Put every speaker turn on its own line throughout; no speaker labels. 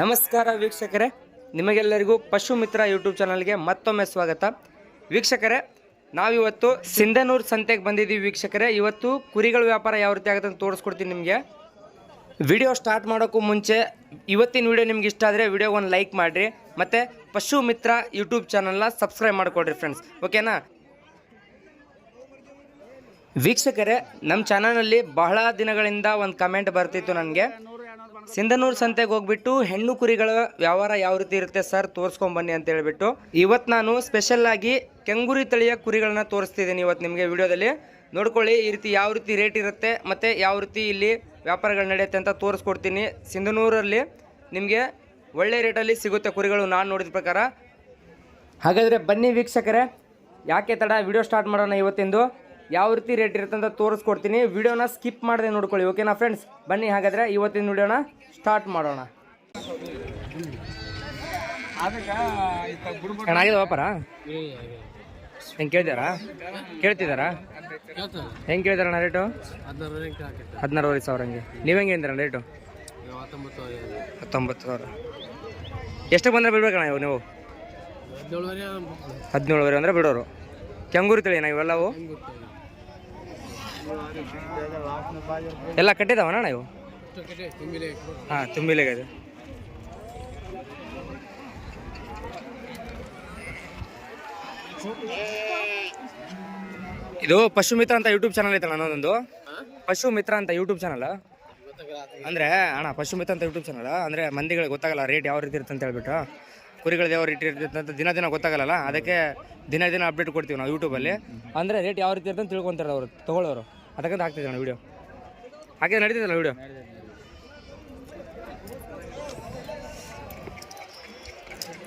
ನಮಸ್ಕಾರ ವೀಕ್ಷಕರೇ. ನಿಮಗೆಲ್ಲರಿಗೂ ಪಶು ಮಿತ್ರ ಯೂಟ್ಯೂಬ್ ಚಾನಲ್ಗೆ ಮತ್ತೊಮ್ಮೆ ಸ್ವಾಗತ. ವೀಕ್ಷಕರೇ, ನಾವಿವತ್ತು ಸಿಂಧನೂರು ಸಂತೆಗೆ ಬಂದಿದ್ದೀವಿ ವೀಕ್ಷಕರೇ. ಇವತ್ತು ಕುರಿಗಳ ವ್ಯಾಪಾರ ಯಾವ ರೀತಿ ಆಗುತ್ತೆ ಅಂತ ತೋರಿಸ್ಕೊಡ್ತೀನಿ ನಿಮಗೆ. ವಿಡಿಯೋ ಸ್ಟಾರ್ಟ್ ಮಾಡೋಕ್ಕೂ ಮುಂಚೆ ಇವತ್ತಿನ ವಿಡಿಯೋ ನಿಮ್ಗೆ ಇಷ್ಟ ಆದರೆ ವಿಡಿಯೋ ಒಂದು ಲೈಕ್ ಮಾಡಿರಿ, ಮತ್ತು ಪಶು ಮಿತ್ರ ಯೂಟ್ಯೂಬ್ ಚಾನಲ್ನ ಸಬ್ಸ್ಕ್ರೈಬ್ ಮಾಡಿಕೊಡ್ರಿ ಫ್ರೆಂಡ್ಸ್ ಓಕೆನಾ? ವೀಕ್ಷಕರೇ, ನಮ್ಮ ಚಾನಲಲ್ಲಿ ಬಹಳ ದಿನಗಳಿಂದ ಒಂದು ಕಮೆಂಟ್ ಬರ್ತಿತ್ತು ನನಗೆ. ಸಿಂಧನೂರು ಸಂತೆಗೆ ಹೋಗ್ಬಿಟ್ಟು ಹೆಣ್ಣು ಕುರಿಗಳ ವ್ಯವಹಾರ ಯಾವ ರೀತಿ ಇರುತ್ತೆ ಸರ್? ತೋರಿಸ್ಕೊಂಡ್ ಬನ್ನಿ ಅಂತ ಹೇಳ್ಬಿಟ್ಟು. ಇವತ್ತು ನಾನು ಸ್ಪೆಷಲ್ ಆಗಿ ಕೆಂಗುರಿ ತಳಿಯ ಕುರಿಗಳನ್ನ ತೋರಿಸ್ತಿದ್ದೀನಿ ಇವತ್ತು ನಿಮಗೆ ವಿಡಿಯೋದಲ್ಲಿ. ನೋಡ್ಕೊಳ್ಳಿ, ಈ ರೀತಿ ಯಾವ ರೀತಿ ರೇಟ್ ಇರುತ್ತೆ ಮತ್ತು ಯಾವ ರೀತಿ ಇಲ್ಲಿ ವ್ಯಾಪಾರಗಳು ನಡೆಯುತ್ತೆ ಅಂತ ತೋರಿಸ್ಕೊಡ್ತೀನಿ. ಸಿಂಧನೂರಲ್ಲಿ ನಿಮಗೆ ಒಳ್ಳೆ ರೇಟಲ್ಲಿ ಸಿಗುತ್ತೆ ಕುರಿಗಳು ನಾನು ನೋಡಿದ ಪ್ರಕಾರ. ಹಾಗಾದರೆ ಬನ್ನಿ ವೀಕ್ಷಕರೇ, ಯಾಕೆ ತಡ? ವಿಡಿಯೋ ಸ್ಟಾರ್ಟ್ ಮಾಡೋಣ ಇವತ್ತಿಂದು. ಯಾವ ರೀತಿ ರೇಟ್ ಇರುತ್ತೆ ಅಂತ ತೋರಿಸ್ಕೊಡ್ತೀನಿ. ವಿಡಿಯೋನ ಸ್ಕಿಪ್ ಮಾಡದೆ ನೋಡ್ಕೊಳ್ಳಿ ಓಕೆನಾ ಫ್ರೆಂಡ್ಸ್ ಬನ್ನಿ ಹಾಗಾದರೆ ಇವತ್ತಿನ ವಿಡಿಯೋನ ಸ್ಟಾರ್ಟ್ ಮಾಡೋಣ. ಚೆನ್ನಾಗಿದೆ ವ್ಯಾಪಾರ? ಹೆಂಗೆ ಕೇಳಿದಾರಾ ಕೇಳ್ತಿದ್ದಾರಾ ಹೆಂಗೆ ಕೇಳ್ತಾರಣ್ಣ ರೇಟು ಹದಿನಾರುವರೆ ಸಾವಿರ ಹಂಗೆ. ನೀವು ಹೆಂಗೆ ಅಂದಿರಣ್ಣ ರೇಟು ಹತ್ತೊಂಬತ್ತು ಸಾವಿರ. ಎಷ್ಟಕ್ಕೆ ಬಂದ್ರೆ ಬಿಡ್ಬೇಕಣ್ಣ ಇವು ನೀವು? ಹದಿನೇಳುವರೆ ಅಂದ್ರೆ ಬಿಡೋರು. ಕೆಂಗೂರು ತಳಿನ ಇವೆಲ್ಲವು? ಎಲ್ಲ ಕಟ್ಟಿದಾವಣ್ಣ ಇವು ಹಾಂ ತುಂಬಿಲೆ ಇದು ಇದು ಪಶು ಮಿತ್ರ ಅಂತ ಯೂಟ್ಯೂಬ್ ಚಾನಲ್ ಐತಣ್ಣ ನನ್ನದೊಂದು ಪಶು ಮಿತ್ರ ಅಂತ ಯೂಟ್ಯೂಬ್ ಚಾನಲ್ ಅಂದ್ರೆ, ಅಣ್ಣ, ಪಶು ಮಿತ್ರ ಅಂತ ಯೂಟ್ಯೂಬ್ ಚಾನಲ್ ಅಂದ್ರೆ ಮಂದಿಗಳಿಗೆ ಗೊತ್ತಾಗಲ್ಲ ರೇಟ್ ಯಾವ ರೀತಿ ಇರುತ್ತೆ ಅಂತ ಹೇಳ್ಬಿಟ್ಟು ಕುರಿಗಳದ್ದು ಯಾವ ರೇಟ್ ಇರ್ತೈತೆ ಅಂತ ದಿನ ದಿನ ಗೊತ್ತಾಗಲ್ಲ ಅದಕ್ಕೆ ದಿನ ದಿನ ಅಪ್ಡೇಟ್ ಕೊಡ್ತೀವಿ ನಾವು ಯೂಟ್ಯೂಬಲ್ಲಿ ಅಂದರೆ ರೇಟ್ ಯಾವ ರೀತಿ ಇರ್ತಂತ ತಿಳ್ಕೊತಾರೆ ಅವರು ತಗೊಳ್ಳೋರು. ಅದಕ್ಕಂತ ಹಾಕ್ತಿದ್ದೆ ನಾನು ವಿಡಿಯೋ ಹಾಗೆ ನಡೀತಿದ್ದಲ್ಲ ವಿಡಿಯೋ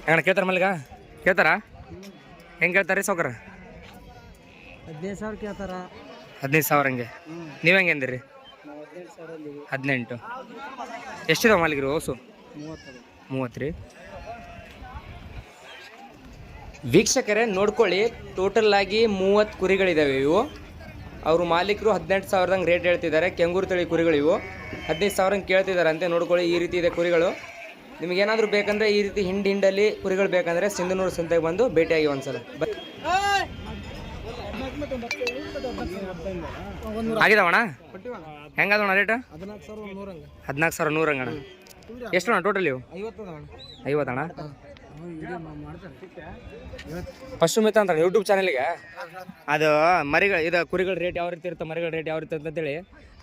ಹೆಂಗಣ್ಣ ಕೇಳ್ತಾರ ಮಲ್ಲಿಗ? ಕೇಳ್ತಾರಾ? ಹೆಂಗೆ ಕೇಳ್ತಾರೆ ಸೌಕರ
ಹದಿನೈದು ಸಾವಿರ ಕೇಳ್ತಾರ.
ಹದಿನೈದು ಸಾವಿರ ಹಂಗೆ. ನೀವು ಹೆಂಗೆ ಅಂದಿರಿ?
ಹದಿನೆಂಟು ಎಷ್ಟಿದೆ
ಮಲ್ಲಿಗೆ ಎಷ್ಟಿದಾವೆ ಮಾಲಿಕರು ಹೊಸು?
ಮೂವತ್ತು.
ಮೂವತ್ತು ರೀ. ವೀಕ್ಷಕರೇ, ನೋಡ್ಕೊಳ್ಳಿ. ಟೋಟಲ್ ಆಗಿ ಮೂವತ್ತು ಕುರಿಗಳಿದಾವೆ ಇವು. ಅವರು ಮಾಲೀಕರು ಹದಿನೆಂಟು ಸಾವಿರದಂಗೆ ರೇಟ್ ಹೇಳ್ತಿದ್ದಾರೆ. ಕೆಂಗೂರು ತಳಿ ಕುರಿಗಳು ಇವು. ಹದಿನೈದು ಸಾವಿರಂಗೆ ಕೇಳ್ತಿದ್ದಾರೆ ಅಂತೆ ನೋಡ್ಕೊಳ್ಳಿ ಈ ರೀತಿ ಇದೆ ಕುರಿಗಳು. ನಿಮಗೇನಾದರೂ ಬೇಕಂದರೆ ಈ ರೀತಿ ಹಿಂಡ್ ಹಿಂಡಲ್ಲಿ ಕುರಿಗಳು ಬೇಕಂದರೆ ಸಿಂಧನೂರು ಸಂತೆಗೆ ಬಂದು ಭೇಟಿಯಾಗಿ ಒಂದ್ಸಲ. ಸಲ ಆಗಿದಾವಣ್ಣ? ಹೆಂಗದವಣ್ಣ ರೇಟ್
ಹದಿನಾಲ್ಕು ಸಾವಿರ ನೂರಂಗ
ಹದಿನಾಲ್ಕು ಸಾವಿರ ನೂರು ಹಂಗಣ ಎಷ್ಟು ಅಣ್ಣ ಟೋಟಲ್ ಇವು? ಐವತ್ತಣ್ಣ ಪಶು ಮಿತ್ರ ಅಂತ ಯೂಟ್ಯೂಬ್ ಚಾನಲ್ಗೆ ಅದು ಮರಿಗಳು ಇದು ಕುರಿಗಳ ರೇಟ್ ಯಾವ ರೀತಿ ಇರುತ್ತೆ ಮರಿಗಳ ರೇಟ್ ಯಾವ ರೀತಿ ಇರುತ್ತೆ ಅಂತೇಳಿ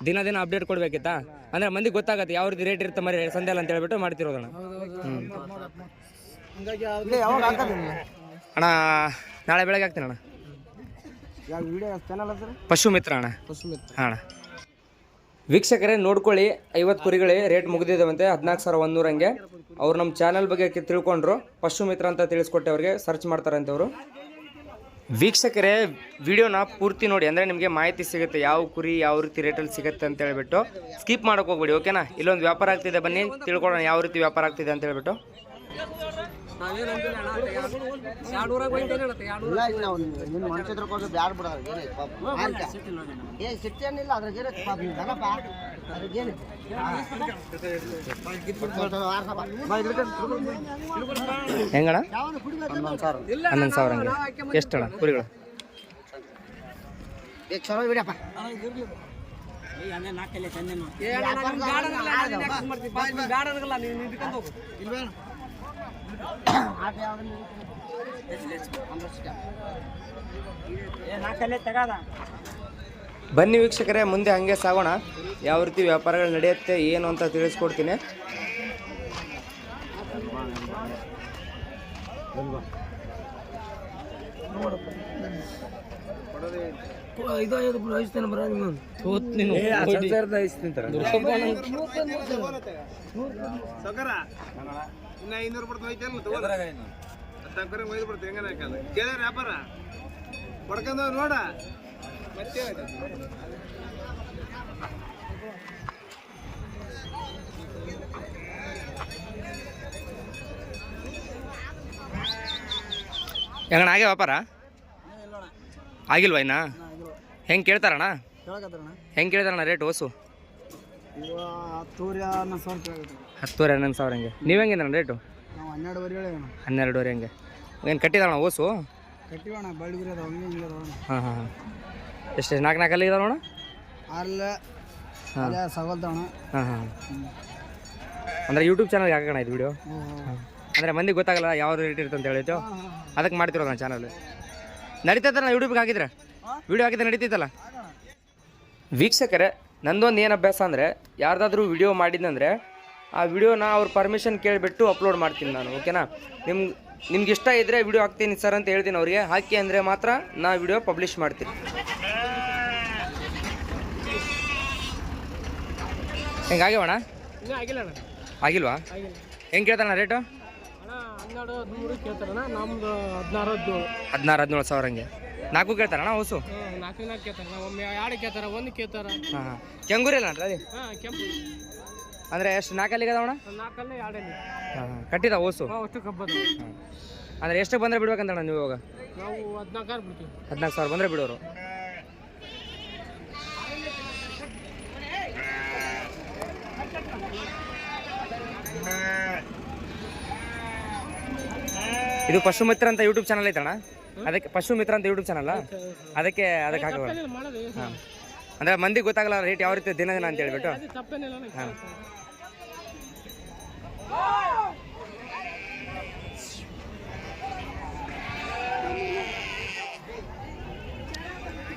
ದಿನ ದಿನ ಅಪ್ಡೇಟ್ ಕೊಡ್ಬೇಕಿತ್ತಾ? ಅಂದ್ರೆ ಮಂದಿಗೆ ಗೊತ್ತಾಗತ್ತೆ ಯಾವ ರೀತಿ ರೇಟ್ ಇರುತ್ತೆ ಮರಿ ಸಂದೇಲ ಅಂತ ಹೇಳ್ಬಿಟ್ಟು ಮಾಡ್ತಿರೋದಣ್ಣ
ಹಂಗಾಗಿ ಯಾವಾಗ ಹಾಕೋದು
ಅಣ್ಣ ನಾಳೆ ಬೆಳಗ್ಗೆ ಹಾಕ್ತೀನಿ ಅಣ್ಣ.
ಯಾವ ವಿಡಿಯೋ ಚಾನಲ್ ಸರ್
ಪಶು ಮಿತ್ರ ಅಣ್ಣ.
ಪಶು ಮಿತ್ರ.
ಹಾಂ ಅಣ್ಣ. ವೀಕ್ಷಕರೇ, ನೋಡ್ಕೊಳ್ಳಿ. ಐವತ್ತು ಕುರಿಗಳೇ ರೇಟ್ ಮುಗಿದಿದ್ದಾವಂತೆ ಹದಿನಾಲ್ಕು ಸಾವಿರ ಒಂದೂರಂಗೆ ಅವ್ರು ನಮ್ಮ ಚಾನಲ್ ಬಗ್ಗೆ ತಿಳ್ಕೊಂಡ್ರು. ಪಶು ಮಿತ್ರ ಅಂತ ತಿಳಿಸ್ಕೊಟ್ಟೆ ಅವ್ರಿಗೆ, ಸರ್ಚ್ ಮಾಡ್ತಾರಂತೆ ಅವರು. ವೀಕ್ಷಕರೇ, ವಿಡಿಯೋನ ಪೂರ್ತಿ ನೋಡಿ. ಅಂದರೆ ನಿಮಗೆ ಮಾಹಿತಿ ಸಿಗುತ್ತೆ, ಯಾವ ಕುರಿ, ಯಾವ ರೀತಿ ರೇಟಲ್ಲಿ ಸಿಗುತ್ತೆ ಅಂತ ಹೇಳ್ಬಿಟ್ಟು. ಸ್ಕಿಪ್ ಮಾಡೋಕೆ ಹೋಗ್ಬೇಡಿ, ಓಕೆನಾ? ಇಲ್ಲೊಂದು ವ್ಯಾಪಾರ ಆಗ್ತಿದೆ, ಬನ್ನಿ. ತಿಳ್ಕೊಳ್ಳೋಣ ಯಾವ ರೀತಿ ವ್ಯಾಪಾರ ಆಗ್ತಿದೆ ಅಂತ ಹೇಳ್ಬಿಟ್ಟು.
ನಿನ್ನ ಮನುಷ್ಯದ್ರ ಹೋಗಿ ಬ್ಯಾಡ ಪಾಪ? ಏ ಸಿಟ್ಟೇನಿಲ್ಲ ಅದ್ರಾಗ ಏನೈತೆ ಪಾಪ? ನೀವು ದನಪ್ಪ? ಅದ್ರಾಗ ಏನೈತೆ?
ಹೆಂಗಣ್ಣ?
ಹನ್ನೊಂದು ಸಾವಿರ.
ಹಂಗೆ. ಎಷ್ಟಣ್ಣ ಕುರಿಗಳು?
ಈಗ ಚಲೋ ಬಿಡಪ್ಪ.
ಬನ್ನಿ ವೀಕ್ಷಕರೇ ಮುಂದೆ ಹಂಗೆ ಸಾಗೋಣ. ಯಾವ ರೀತಿ ವ್ಯಾಪಾರಗಳು ನಡೆಯುತ್ತೆ ಏನು ಅಂತ ತಿಳಿಸ್ಕೊಡ್ತೀನಿ.
ಇನ್ನ ಐನೂರು ಬಡ್ತು ಐತಲ್ಲ ತಗೋದ್ರ ಹತ್ತಂಕರೆ ಒಯ್ದು ಬಿಡ್ತು ಹೆಂಗನ ಹಾಕಲ್ಲ ಕೇಳ್ಯಾರ ವ್ಯಾಪಾರ? ಪಡ್ಕೊಂಡ ನೋಡ. ಮತ್ತೆ
ಹೆಂಗಣ್ಣ ಹಾಗೆ ವ್ಯಾಪಾರ? ಆಗಿಲ್ವಾ ಇನ್ನ? ಹೆಂಗೆ ಕೇಳ್ತಾರಣ್ಣ?
ಹೆಂಗ್
ಹೆಂಗೆ ಕೇಳ್ತಾರಣ್ಣ ರೇಟ್ ಓಸು
ಇವ ಹತ್ತೂರಿ ಹನ್ನೊಂದು ಸಾವಿರ
ಹತ್ತುವರೆ ಹನ್ನೊಂದು ಸಾವಿರ ಹಂಗೆ. ನೀವು ಹೆಂಗಿದೆ ರೇಟು
ನಾವು ಹನ್ನೆರಡುವರೆ ಹೇಳಿ
ಹನ್ನೆರಡುವರೆ ಹಂಗೆ. ಏನು ಕಟ್ಟಿದಾವಣ ಓಸು?
ಕಟ್ಟಿವಣ ಬಳ್ಳಿಗಿರಿ ಅದಾವ ಹಂಗೆ ಹಿಂಗೆ ಅದಾವ
ಹಾಂ ಹಾಂ ಹಾಂ. ಎಷ್ಟು ನಾಲ್ಕು ನಾಲ್ಕು ಅಲ್ಲಿ ಇದಾವಣ
ಅಲ್ಲ
ಹಾಂ.
ಅದೇ ಸಗಲ್ದವಣ
ಹಾಂ ಹಾಂ. ಅಂದರೆ ಯೂಟ್ಯೂಬ್ ಚಾನಲ್ಗೆ ಹಾಕೋಣ ಇದು ವಿಡಿಯೋ ಅಂದರೆ ಮಂದಿಗೆ ಗೊತ್ತಾಗಲ್ಲ ಯಾವ ರೇಟ್ ಇರುತ್ತೆ ಅಂತ ಹೇಳಿತ್ತು ಅದಕ್ಕೆ ಮಾಡ್ತಿರೋ ನಾನು ಚಾನಲ್ ನಡೀತೈತಲ್ಲ ಯೂಟ್ಯೂಬ್ಗೆ ಹಾಕಿದ್ರೆ? ವಿಡಿಯೋ ಹಾಕಿದ್ರೆ ನಡೀತೈತಲ್ಲ? ವೀಕ್ಷಕರೇ ನಂದೊಂದು ಏನು ಅಭ್ಯಾಸ ಅಂದರೆ ಯಾರ್ದಾದ್ರೂ ವಿಡಿಯೋ ಮಾಡಿದ್ನಂದರೆ ಆ ವಿಡಿಯೋನ ಅವ್ರ ಪರ್ಮಿಷನ್ ಕೇಳಿಬಿಟ್ಟು ಅಪ್ಲೋಡ್ ಮಾಡ್ತೀನಿ ನಾನು ಓಕೆನಾ ನಿಮ್ಗೆ ನಿಮ್ಗೆ ಇಷ್ಟ ಇದ್ದರೆ ವಿಡಿಯೋ ಹಾಕ್ತೀನಿ ಸರ್ ಅಂತ ಹೇಳ್ತೀನಿ ಅವ್ರಿಗೆ. ಹಾಕಿ ಅಂದರೆ ಮಾತ್ರ ನಾ ವಿಡಿಯೋ ಪಬ್ಲಿಷ್ ಮಾಡ್ತೀನಿ. ಹೆಂಗೆ
ಆಗ್ಯವ
ಆಗಿಲ್ವಾ? ಹೆಂಗೆ ಕೇಳ್ತಾನ ರೇಟು
ಹದಿನಾರು ಹದಿನೇಳು.
ಹದಿನಾರು ಹದಿನೇಳು ಸಾವಿರ ಹಂಗೆ. ನಾಲ್ಕು ಕೇಳ್ತಾರಣ ಹೊಸು?
ನಾಲ್ಕು ನಾಲ್ಕು ಕೇಳ್ತಾರೆ ಒಮ್ಮೆ ಎರಡು ಕೇಳ್ತಾರ ಒಂದು ಕೇಳ್ತಾರ.
ಹಾಂ ಕೆಂಗೂರಿಲ್ಲ ಅಣ್ಣ
ಹಾಂ ಕೆಂಪು.
ಅಂದರೆ ಎಷ್ಟು ನಾಲ್ಕಲ್ಲಿಗೆ ಅದಾವಣ
ನಾಲ್ಕಲ್ಲಿ ಎರಡಲ್ಲಿ.
ಹಾಂ ಹಾಂ. ಕಟ್ಟಿದ ಓಸು
ಅಂದ್ರೆ ಅಷ್ಟು ಕಬ್ಬದು.
ಹಾಂ. ಅಂದರೆ ಎಷ್ಟು ಬಂದ್ರೆ ಬಿಡ್ಬೇಕಂತಣ್ಣ ನೀವು ಇವಾಗ?
ನಾವು ಹದಿನಾಲ್ಕಾರು ಬಿಡ್ತೀವಿ.
ಹದಿನಾಲ್ಕು ಸಾವಿರ ಬಂದರೆ ಬಿಡೋರು. ಇದು ಪಶು ಮಿತ್ರ ಅಂತ ಯೂಟ್ಯೂಬ್ ಚಾನಲ್ ಐತಣ್ಣ? ಅದಕ್ಕೆ ಪಶು ಮಿತ್ರ ಅಂತ ಯೂಟ್ಯೂಬ್ ಚಾನಲ್ ಅದಕ್ಕೆ ಅದಕ್ಕೆ ಹಾಕೋಣ
ಮಾಡೋದು.
ಹಾಂ. ಅಂದರೆ ಮಂದಿಗೆ ಗೊತ್ತಾಗಲ್ಲ ರೇಟ್ ಯಾವ ರೀತಿ ದಿನ ದಿನ ಅಂತ ಹೇಳ್ಬಿಟ್ಟು. ಹಾಂ.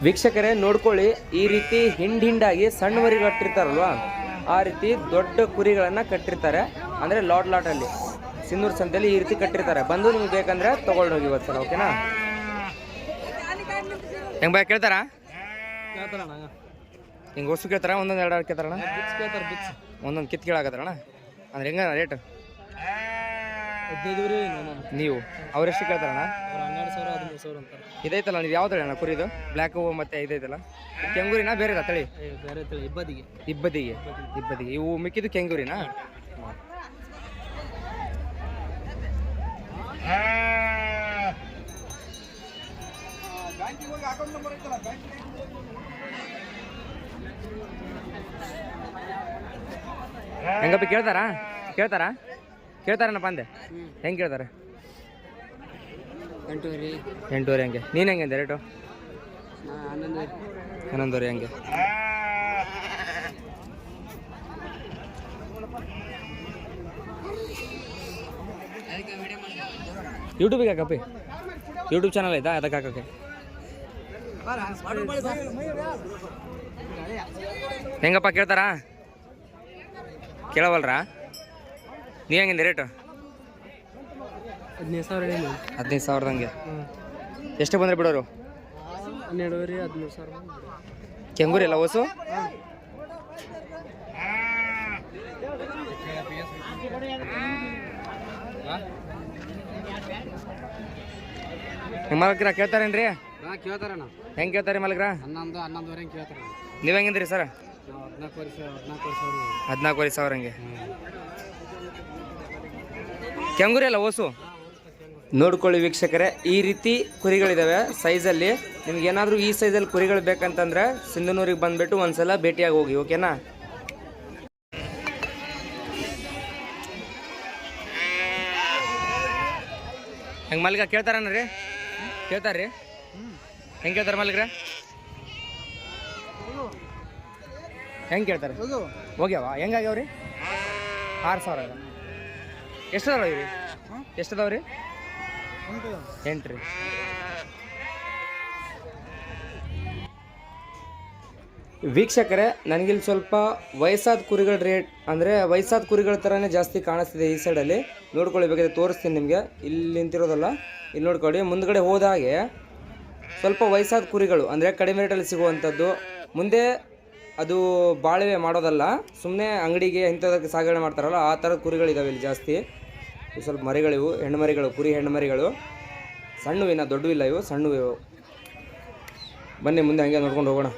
ವೀಕ್ಷಕರೇ ನೋಡ್ಕೊಳ್ಳಿ ಈ ರೀತಿ ಹಿಂಡ್ ಹಿಂಡಾಗಿ ಸಣ್ಣ ಮರಿ ಕಟ್ಟಿರ್ತಾರಲ್ವಾ? ಆ ರೀತಿ ದೊಡ್ಡ ಕುರಿಗಳನ್ನ ಕಟ್ಟಿರ್ತಾರೆ. ಅಂದ್ರೆ ಲಾಟ್ ಲಾಟ್ ಅಲ್ಲಿ ಸಿನ್ನೂರು ಸಂತೆಯಲ್ಲಿ ಈ ರೀತಿ ಕಟ್ಟಿರ್ತಾರೆ. ಬಂದು ನಿಮ್ಗೆ ಬೇಕಂದ್ರೆ ತಗೊಂಡು ಹೋಗಿ ಇವತ್ತು ಓಕೆನಾ? ಹೆಂಗ್ ಬಾಯ್ ಕೇಳ್ತಾರಾ? ಹಿಂಗ್ ಹೊಸು ಕೇಳ್ತಾರ? ಒಂದೊಂದು ಎರಡು ಕೇಳ್ತಾರಣ ಕೇಳ್ತಾರಣ್ಣ? ಒಂದೊಂದು ಕಿತ್ ಕೇಳಾಕತ್ತಾರಣ್ಣ? ಅಂದ್ರೆ ಹೆಂಗ ರೇಟ್
ನೀವು ರೀ ನಾನು
ನೀವು. ಅವ್ರೆಷ್ಟು ಕೇಳ್ತಾರಣ್ಣ?
ಅವ್ರು ಹನ್ನೆರಡು ಸಾವಿರ ಹದಿಮೂರು ಸಾವಿರ ಅಂತಾರೆ.
ಇದೈತಲ್ಲ ನೀವು ಯಾವ್ದು ಅಣ್ಣ ಕುರಿದು? ಬ್ಲ್ಯಾಕ್ ಮತ್ತೆ ಇದೈತಲ್ಲ. ಕೆಂಗೂರಿನ ಬೇರೆ ತಳಿ?
ಬೇರೆ ತಳಿ ಇಬ್ಬದಿಗೆ.
ಇಬ್ಬದಿಗೆ. ಇಬ್ಬದಿಗೆ. ಇವು ಮಿಕ್ಕಿದ್ದು ಕೆಂಗೂರಿನಾ? ಹೆಂಗಪ್ಪ ಕೇಳ್ತಾರಾ? ಕೇಳ್ತಾರಾ? ಕೇಳ್ತಾರನಪ್ಪ ಅಂದೆ? ಹೆಂಗೆ ಕೇಳ್ತಾರೆ?
ಎಂಟೂವರೆ.
ಎಂಟೂವರೆ ಹಂಗೆ. ನೀನು ಹೆಂಗೆ ರೇಟು?
ಹನ್ನೊಂದು
ಹನ್ನೊಂದುವರೆ. ಹಂಗೆ. ಯೂಟ್ಯೂಬಿಗೆ ಹಾಕಪ್ಪಿ. ಯೂಟ್ಯೂಬ್ ಚಾನಲ್ ಐತಾ? ಅದಕ್ಕೆ ಹಾಕಕ್ಕೆ. ಹೆಂಗಪ್ಪ ಕೇಳ್ತಾರಾ? ಕೇಳವಲ್ರಾ? ನೀ ಹೆಂಗಿದೆ ರೇಟು
ಹದಿನೈದು ಸಾವಿರ
ಹದಿನೈದು ಸಾವಿರದಂಗೆ. ಎಷ್ಟು ಬಂದ್ರೆ ಬಿಡೋರು?
ಹನ್ನೆರಡುವರೆ ಹದಿಮೂರು ಸಾವಿರ
ಕೆಂಗೂರಿ ಎಲ್ಲ ಹೊಸು? ಮಲಗ್ರ ಮಾಲಕ್ರ ಕೇಳ್ತಾರೇನ್ರಿ?
ಕೇಳ್ತಾರಣ್ಣ.
ಹೆಂಗೆ ಕೇಳ್ತಾರೆ ಮಾಲಕ್ರ?
ಹನ್ನೊಂದು ಹನ್ನೊಂದುವರೆ ಕೇಳ್ತಾರ ನೀವ್
ನೀವು ಹೆಂಗಿದ್ರಿ ಸರ್? ಹದಿನಾಲ್ಕುವರೆ ಸಾವಿರ ಹಂಗೆ. ಕೆಂಗುರಿ ಅಲ್ಲ ಓಸು ನೋಡ್ಕೊಳ್ಳಿ ವೀಕ್ಷಕರೇ, ಈ ರೀತಿ ಕುರಿಗಳಿದಾವೆ ಸೈಜಲ್ಲಿ. ನಿಮ್ಗೆ ಏನಾದರೂ ಈ ಸೈಜಲ್ಲಿ ಕುರಿಗಳು ಬೇಕಂತಂದ್ರೆ ಸಿಂಧನೂರಿಗೆ ಬಂದ್ಬಿಟ್ಟು ಒಂದ್ಸಲ ಭೇಟಿಯಾಗಿ ಹೋಗಿ, ಓಕೆನಾ? ಹೆಂಗೆ ಮಲ್ಗ ಕೇಳ್ತಾರಣ್ಣ ರೀ ಕೇಳ್ತಾರ್ರಿ? ಹೆಂಗೆ ಕೇಳ್ತಾರೆ ಮಲ್ಗ್ರ ಹೆಂಗೆ ಕೇಳ್ತಾರೆ? ಹೋಗ್ಯಾವ? ಹೆಂಗಾಗ್ಯಾವ ರೀ ಆರು ಸಾವಿರ ಎಷ್ಟು ಅದಾವ ರೀ ಎಷ್ಟು ಅದಾವ ರೀ ಎಂಟು ರೀ ವೀಕ್ಷಕರೇ ನನಗಿಲ್ಲಿ ಸ್ವಲ್ಪ ವಯಸ್ಸಾದ ಕುರಿಗಳ ರೇಟ್ ಅಂದರೆ ವಯಸ್ಸಾದ ಕುರಿಗಳ ಥರನೇ ಜಾಸ್ತಿ ಕಾಣಿಸ್ತಿದೆ ಈ ಸೈಡಲ್ಲಿ ನೋಡ್ಕೊಳ್ಳಿ ಬೇಕಾದ್ರೆ ತೋರಿಸ್ತೀನಿ ನಿಮಗೆ. ಇಲ್ಲಿ ನಿಂತಿರೋದಲ್ಲ ಇಲ್ಲಿ ನೋಡ್ಕೊಳ್ಳಿ. ಮುಂದ್ಗಡೆ ಹೋದಾಗೆ ಸ್ವಲ್ಪ ವಯಸ್ಸಾದ ಕುರಿಗಳು ಅಂದರೆ ಕಡಿಮೆ ರೇಟಲ್ಲಿ ಸಿಗುವಂಥದ್ದು. ಮುಂದೆ ಅದು ಬಾಳಿವೆ ಮಾಡೋದಲ್ಲ ಸುಮ್ಮನೆ ಅಂಗಡಿಗೆ ಇಂಥದಕ್ಕೆ ಸಾಗಣೆ ಮಾಡ್ತಾರಲ್ಲ, ಆ ಥರದ ಕುರಿಗಳಿದಾವೆ ಇಲ್ಲಿ ಜಾಸ್ತಿ. ಸ್ವಲ್ಪ ಮರಿಗಳಿವು ಹೆಣ್ಣು ಮರಿಗಳು ಕುರಿ ಹೆಣ್ಣು ಮರಿಗಳು ಸಣ್ಣವು ಇನ್ನು ದೊಡ್ಡವು ಇಲ್ಲ ಇವು, ಸಣ್ಣವು ಇವು. ಬನ್ನಿ ಮುಂದೆ ಹಂಗೆ ನೋಡ್ಕೊಂಡು ಹೋಗೋಣ.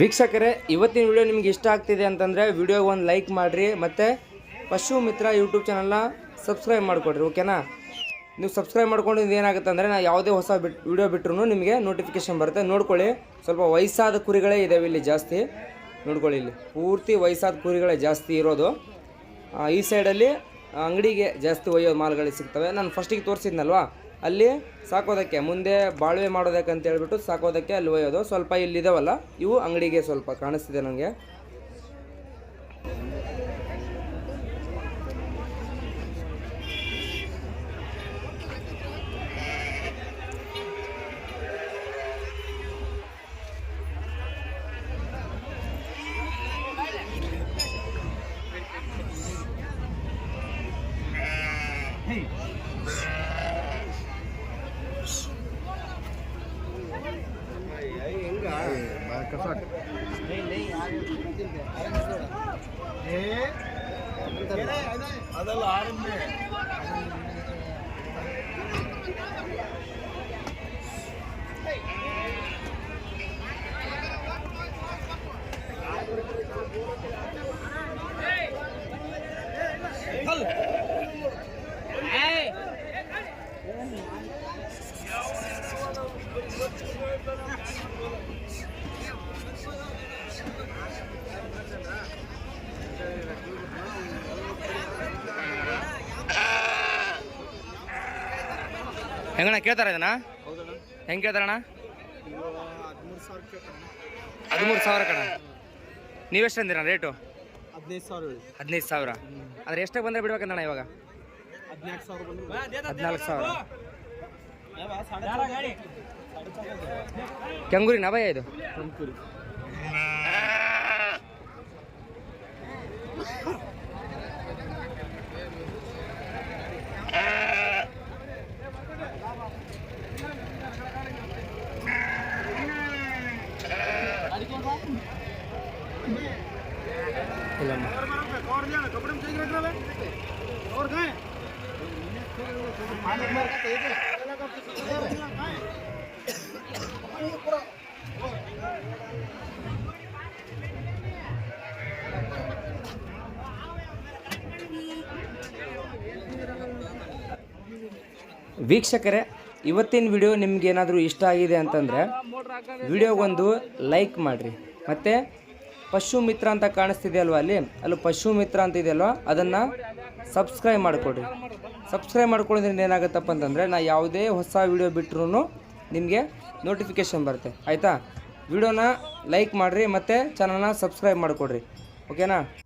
ವೀಕ್ಷಕರೇ, ಇವತ್ತಿನ ವಿಡಿಯೋ ನಿಮ್ಗೆ ಇಷ್ಟ ಆಗ್ತಿದೆ ಅಂತಂದರೆ ವಿಡಿಯೋಗೆ ಒಂದು ಲೈಕ್ ಮಾಡಿರಿ, ಮತ್ತು ಪಶು ಮಿತ್ರ ಯೂಟ್ಯೂಬ್ ಚಾನಲ್ನ ಸಬ್ಸ್ಕ್ರೈಬ್ ಮಾಡಿಕೊಡ್ರಿ, ಓಕೆನಾ? ನೀವು ಸಬ್ಸ್ಕ್ರೈಬ್ ಮಾಡ್ಕೊಂಡಿದ್ದು ಏನಾಗುತ್ತೆ ಅಂದರೆ ನಾ ಯಾವುದೇ ಹೊಸ ಬಿಟ್ ವಿಡಿಯೋ ಬಿಟ್ರೂ ನಿಮಗೆ ನೋಟಿಫಿಕೇಶನ್ ಬರುತ್ತೆ. ನೋಡ್ಕೊಳ್ಳಿ, ಸ್ವಲ್ಪ ವಯಸ್ಸಾದ ಕುರಿಗಳೇ ಇದ್ದಾವೆ ಇಲ್ಲಿ ಜಾಸ್ತಿ. ನೋಡ್ಕೊಳ್ಳಿ ಇಲ್ಲಿ. ಪೂರ್ತಿ ವಯಸ್ಸಾದ ಕುರಿಗಳೇ ಜಾಸ್ತಿ ಇರೋದು. ಈ ಸೈಡಲ್ಲಿ ಅಂಗಡಿಗೆ ಜಾಸ್ತಿ ಒಯ್ಯೋ ಮಾಲ್ಗಳು ಸಿಗ್ತವೆ. ನಾನು ಫಸ್ಟಿಗೆ ತೋರಿಸಿದ್ನಲ್ವಾ? ಅಲ್ಲಿ ಸಾಕೋದಕ್ಕೆ, ಮುಂದೆ ಬಾಳ್ವೆ ಮಾಡೋದಕ್ಕೆ ಅಂತ ಹೇಳ್ಬಿಟ್ಟು ಸಾಕೋದಕ್ಕೆ ಅಲ್ಲಿ ಒಯ್ಯೋದು. ಸ್ವಲ್ಪ ಇಲ್ಲಿದ್ದಾವಲ್ಲ ಇವು ಅಂಗಡಿಗೆ ಸ್ವಲ್ಪ ಕಾಣಿಸ್ತಿದೆ ನನಗೆ
அதெல்லாம் ஆரம்பி Hey!
ಹೆಂಗಣ್ಣ ಕೇಳ್ತಾರ ಇದನ್ನ? ಹೆಂಗೆ ಕೇಳ್ತಾರಣ್ಣ? ಹದಿಮೂರು ಸಾವಿರ ಕಣ ನೀವೆಷ್ಟು ಅಂದಿರ ರೇಟು
ಹದಿನೈದು ಸಾವಿರ ಅದ್ರ
ಹದಿನೈದು ಸಾವಿರ. ಆದ್ರೆ ಎಷ್ಟಕ್ಕೆ ಬಂದರೆ ಬಿಡ್ಬೇಕಂದಣ್ಣ ಇವಾಗ?
ಹದಿನಾಲ್ಕು ಸಾವಿರ ಕೆಂಗೂರಿ
ಹದಿನಾಲ್ಕು ಸಾವಿರ. ಕೆಂಗೂರಿನ ಭಯ ಇದು?
ಕಂಕುರಿ
ವೀಕ್ಷಕರೇ ಇವತ್ತಿನ ವಿಡಿಯೋ ನಿಮ್ಗೆ ಏನಾದರೂ ಇಷ್ಟ ಆಗಿದೆ ಅಂತಂದರೆ ವಿಡಿಯೋಗೊಂದು ಲೈಕ್ ಮಾಡಿರಿ. ಮತ್ತು ಪಶು ಮಿತ್ರ ಅಂತ ಕಾಣಿಸ್ತಿದೆ ಅಲ್ವಾ ಅಲ್ಲಿ? ಅಲ್ಲಿ ಪಶು ಮಿತ್ರ ಅಂತ ಇದೆಯಲ್ವ ಅದನ್ನು ಸಬ್ಸ್ಕ್ರೈಬ್ ಮಾಡಿಕೊಡ್ರಿ. ಸಬ್ಸ್ಕ್ರೈಬ್ ಮಾಡ್ಕೊಳ್ಳೋದ್ರಿಂದ ಏನಾಗುತ್ತಪ್ಪ ಅಂತಂದರೆ ನಾ ಯಾವುದೇ ಹೊಸ ವೀಡಿಯೋ ಬಿಟ್ರೂ ನಿಮಗೆ ನೋಟಿಫಿಕೇಷನ್ ಬರುತ್ತೆ. ಆಯಿತಾ? ವಿಡಿಯೋನ ಲೈಕ್ ಮಾಡಿರಿ ಮತ್ತು ಚಾನಲ್ನ ಸಬ್ಸ್ಕ್ರೈಬ್ ಮಾಡಿಕೊಡ್ರಿ. ಓಕೆನಾ